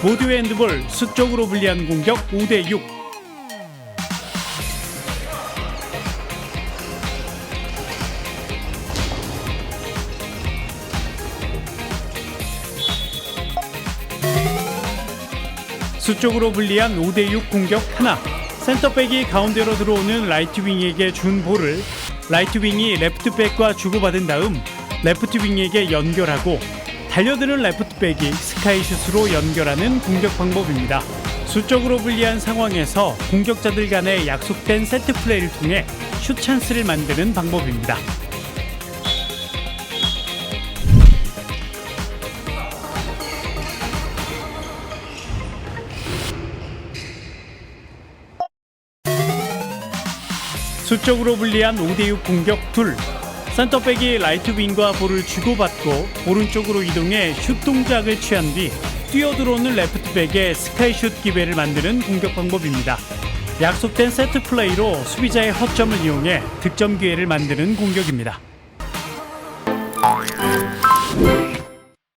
보드웨 핸드볼 수적으로 불리한 공격 5대6 수적으로 불리한 5대6 공격 하나. 센터백이 가운데로 들어오는 라이트윙에게 준 볼을 라이트윙이 레프트백과 주고받은 다음 레프트윙에게 연결하고 달려드는 레프트백이 스카이슛으로 연결하는 공격 방법입니다. 수적으로 불리한 상황에서 공격자들 간의 약속된 세트 플레이를 통해 슛 찬스를 만드는 방법입니다. 수적으로 불리한 5대6 공격 둘 센터백이 라이트 윙과 볼을 주고받고 오른쪽으로 이동해 슛 동작을 취한 뒤 뛰어들어오는 레프트백에 스카이슛 기회를 만드는 공격 방법입니다. 약속된 세트 플레이로 수비자의 허점을 이용해 득점 기회를 만드는 공격입니다.